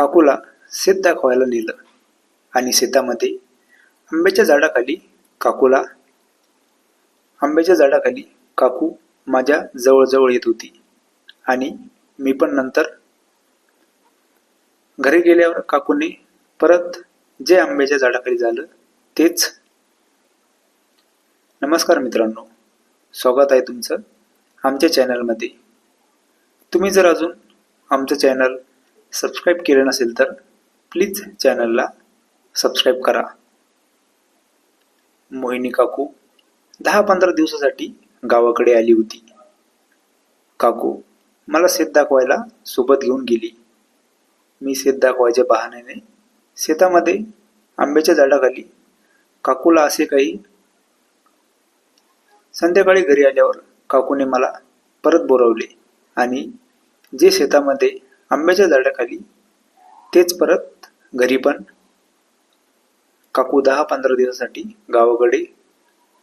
काकूला शेत दाखवायला नेलं आणि शेतामध्ये आंब्याच्या झाडाखाली काकूला आंब्याच्या झाडाखाली काकू माझ्या जवळजवळ येत होती. आणि मी पण नंतर घरी गेल्यावर काकूने परत जे आंब्याच्या झाडाखाली झालं तेच. नमस्कार मित्रांनो स्वागत आहे तुमचं आमच्या चॅनलमध्ये तुम्ही जर अजून आमचं चॅनल सबस्क्राईब केलं नसेल तर प्लीज चॅनलला सबस्क्राईब करा. मोहिनी काकू दहा पंधरा दिवसासाठी गावाकडे आली होती. काकू मला शेत दाखवायला सोबत घेऊन गेली. मी शेत दाखवायच्या बहाण्याने शेतामध्ये आंब्याच्या झाडाखाली काकूला असे काही संध्याकाळी घरी आल्यावर काकूने मला परत बोलावले आणि जे शेतामध्ये आंब्याच्या झाडाखाली तेच परत घरी पण काकू दहा पंधरा दिवसासाठी गावाकडे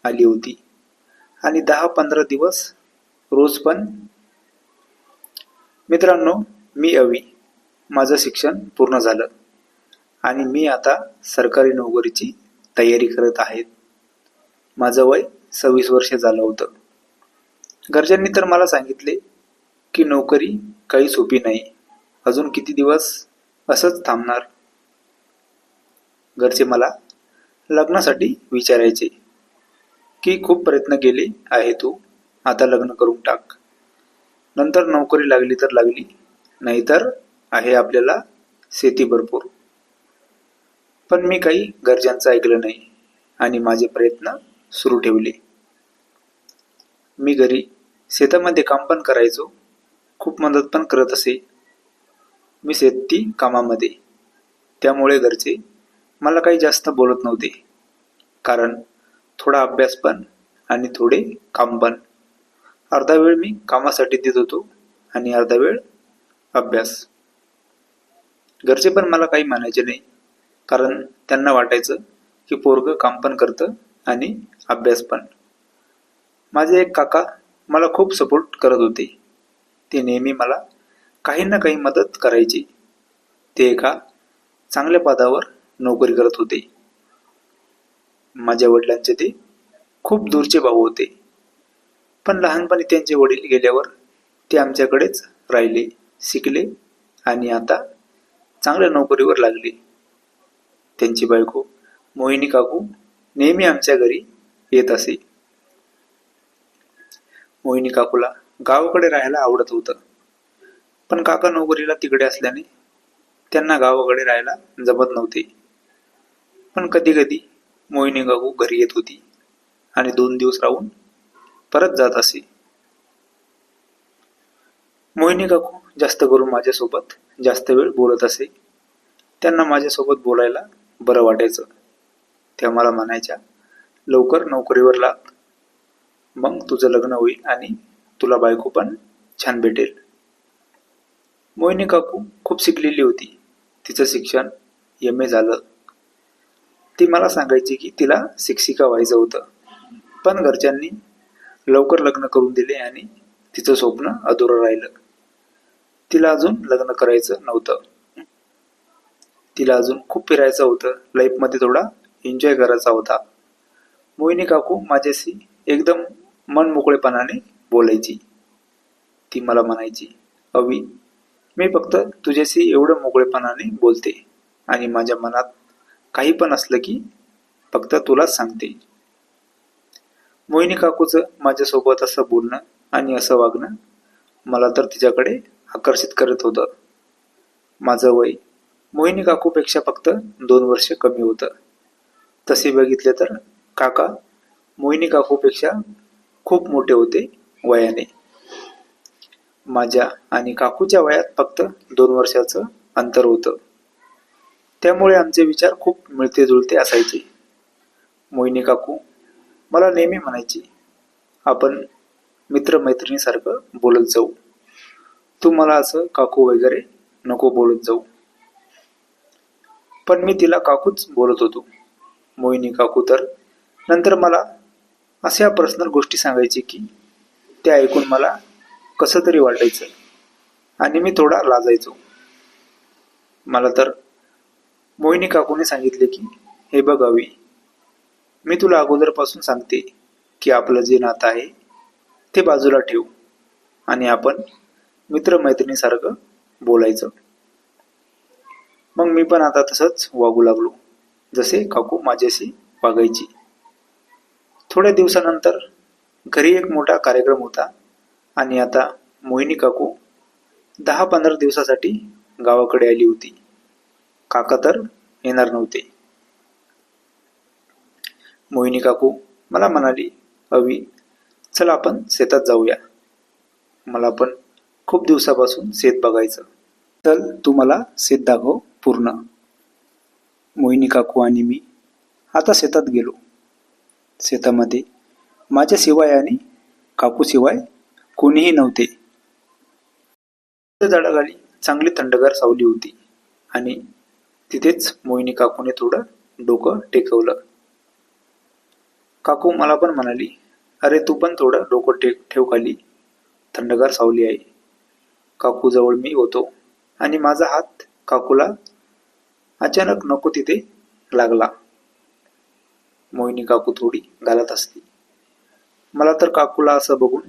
आली होती. आणि दहा पंधरा दिवस रोज पण मित्रांनो मी अवी माझं शिक्षण पूर्ण झालं. आणि मी आता सरकारी नोकरीची तयारी करत आहे. माझं वय सव्वीस वर्ष झालं होतं. घरच्यांनी तर मला सांगितले की नोकरी काही सोपी नाही. अजून किती दिवस असंच थांबणार? घरचे मला लग्नासाठी विचारायचे की खूप प्रयत्न केले आहे तू आता लग्न करून टाक. नंतर नोकरी लागली तर लागली नाहीतर आहे आपल्याला शेती भरपूर. पण मी काही घरच्यांचं ऐकलं नाही आणि माझे प्रयत्न सुरू ठेवले. मी घरी शेतामध्ये काम पण करायचो खूप मदत पण करत असे. मी शेती कामामध्ये. त्यामुळे घरचे मला काही जास्त बोलत नव्हते. कारण थोडा अभ्यास पण आणि थोडे काम पण. अर्धा वेळ मी कामासाठी देत होतो आणि अर्धा वेळ अभ्यास. घरचे पण मला काही म्हणायचे नाही. कारण त्यांना वाटायचं की पोरग काम पण करतं आणि अभ्यास पण. माझे एक काका मला खूप सपोर्ट करत होते. ते नेहमी मला काही ना काही मदत करायची. ते एका चांगल्या पदावर नोकरी करत होते. माझ्या वडिलांचे ते खूप दूरचे भाऊ होते. पण लहानपणी त्यांचे वडील गेल्यावर ते आमच्याकडेच राहिले शिकले आणि आता चांगल्या नोकरीवर लागले. त्यांची बायको मोहिनी काकू नेहमी आमच्या घरी येत असे. मोहिनी काकूला गावाकडे राहायला आवडत होतं. पण काका नोकरीला तिकडे असल्याने त्यांना गावाकडे राहायला जमत नव्हते. पण कधी कधी मोहिनी काकू घरी येत होती आणि दोन दिवस राहून परत जात असे. मोहिनी काकू जास्त करून माझ्यासोबत जास्त वेळ बोलत असे. त्यांना माझ्यासोबत बोलायला बरं वाटायचं. त्या मला म्हणायच्या लवकर नोकरीवर लाग मग तुझं लग्न होईल आणि तुला बायको पण छान भेटेल. मोहिनी काकू खूप शिकलेली होती. तिचं शिक्षण एम ए झालं. ती मला सांगायची की तिला शिक्षिका व्हायचं होतं. पण घरच्यांनी लवकर लग्न करून दिले आणि तिचं स्वप्न अधुरं राहिलं. तिला अजून लग्न करायचं नव्हतं. तिला अजून खूप फिरायचं होतं. लाईफमध्ये थोडा एन्जॉय करायचा होता. मोहिनी काकू माझ्याशी एकदम मन मोकळेपणाने बोलायची. ती मला म्हणायची अवी मी फक्त तुझ्याशी एवढं मोकळेपणाने बोलते. आणि माझ्या मनात काही पण असलं की फक्त तुलाच सांगते. मोहिनी काकूचं माझ्यासोबत असं बोलणं आणि असं वागणं मला तर तिच्याकडे आकर्षित करत होतं. माझं वय मोहिनी काकूपेक्षा फक्त दोन वर्ष कमी होतं. तसे बघितले तर काका मोहिनी काकूपेक्षा खूप मोठे होते वयाने. माझ्या आणि काकूच्या वयात फक्त दोन वर्षाचं अंतर होतं. त्यामुळे आमचे विचार खूप मिळते जुळते असायचे. मोहिनी काकू मला नेहमी म्हणायची आपण मित्रमैत्रिणीसारखं बोलत जाऊ. तू मला असं काकू वगैरे नको बोलत जाऊ. पण मी तिला काकूच बोलत होतो. मोहिनी काकू तर नंतर मला अशा पर्सनल गोष्टी सांगायची की त्या ऐकून मला कसं तरी वाटायचं. आणि मी थोडा लाजायचो. मला तर मोहिनी काकूने सांगितले की हे बघावी मी तुला अगोदरपासून सांगते की आपलं जे नातं आहे ते बाजूला ठेवू. आणि आपण मित्रमैत्रिणीसारखं बोलायचं. मग मी पण आता तसंच वागू लागलो जसे काकू माझ्याशी वागायची. थोड्या दिवसानंतर घरी एक मोठा कार्यक्रम होता. आणि आता मोहिनी काकू दहा पंधरा दिवसासाठी गावाकडे आली होती. काका तर येणार नव्हते. मोहिनी काकू मला म्हणाली अवी चल आपण शेतात जाऊया. मला पण खूप दिवसापासून शेत बघायचं. चल तू मला शेत दाखव पूर्ण. मोहिनी काकू आणि मी आता शेतात गेलो. शेतामध्ये माझ्याशिवाय आणि काकूशिवाय कोणीही नव्हते. झाडाखाली चांगली थंडगार सावली होती आणि तिथेच मोहिनी काकूने थोडं डोकं टेकवलं. काकू मला पण म्हणाली अरे तू पण थोडं डोकं टेक ठेव खाली. थंडगार सावली आहे. काकू जवळ मी होतो आणि माझा हात काकूला अचानक नको तिथे लागला. मोहिनी काकू थोडी घालत असते मला तर काकूला असं बघून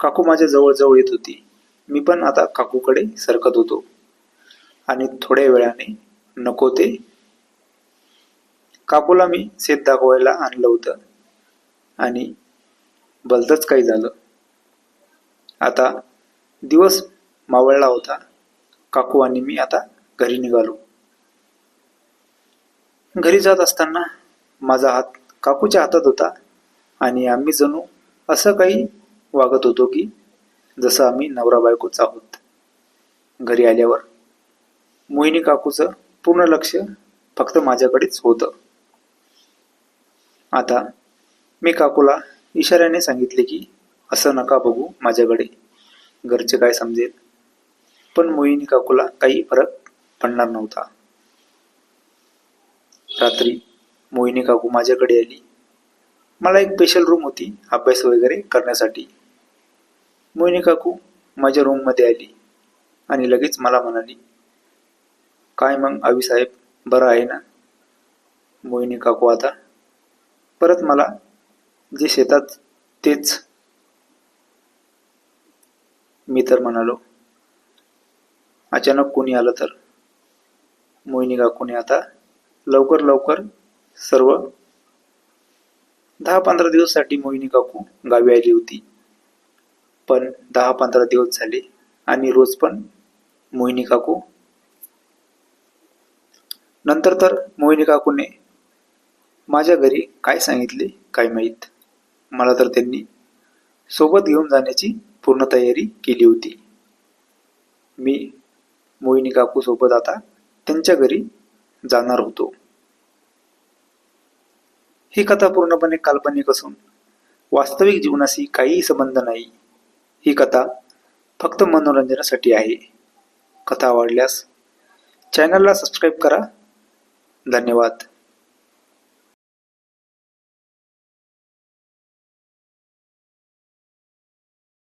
काकू माझ्या जवळजवळ येत होती. मी पण आता काकूकडे सरकत होतो. आणि थोड्या वेळाने नको ते. काकूला मी शेत दाखवायला आणलं होतं. आणि भलतंच काही झालं. आता दिवस मावळला होता. काकू आणि मी आता घरी निघालो. घरी जात असताना माझा हात काकूच्या हातात होता. आणि आम्ही जणू असं काही वागत होतो की जसं आम्ही नवरा बायकोच आहोत. घरी आल्यावर मोहिनी काकूचं पूर्ण लक्ष फक्त माझ्याकडेच होतं. आता मी काकूला इशाऱ्याने सांगितले की असं नका बघू माझ्याकडे घरचे काय समजेल. पण मोहिनी काकूला काही फरक पडणार नव्हता. रात्री मोहिनी काकू माझ्याकडे आली. मला एक स्पेशल रूम होती अभ्यास वगैरे करण्यासाठी. मोहिनी काकू माझ्या रूममध्ये आली आणि लगेच मला म्हणाली काय मग आवी साहेब बरं आहे ना? मोहिनी काकू आता परत मला जे शेतात तेच. मी तर म्हणालो अचानक कोणी आलं तर? मोहिनी काकूने आता लवकर लवकर सर्व दहा पंधरा दिवससाठी मोहिनी काकू गावी आली होती. पण दहा पंधरा दिवस झाले आणि रोज पण मोहिनी काकू. नंतर तर मोहिनी काकूने माझ्या घरी काय सांगितले काय माहीत. मला तर त्यांनी सोबत घेऊन जाण्याची पूर्ण तयारी केली होती. मी मोहिनी काकू सोबत आता त्यांच्या घरी जाणार होतो. ही कथा पूर्णपणे काल्पनिक असून वास्तविक जीवनाशी काहीही संबंध नाही. ही कथा फक्त मनोरंजनासाठी आहे. कथा आवडल्यास चॅनलला सबस्क्राईब करा. धन्यवाद.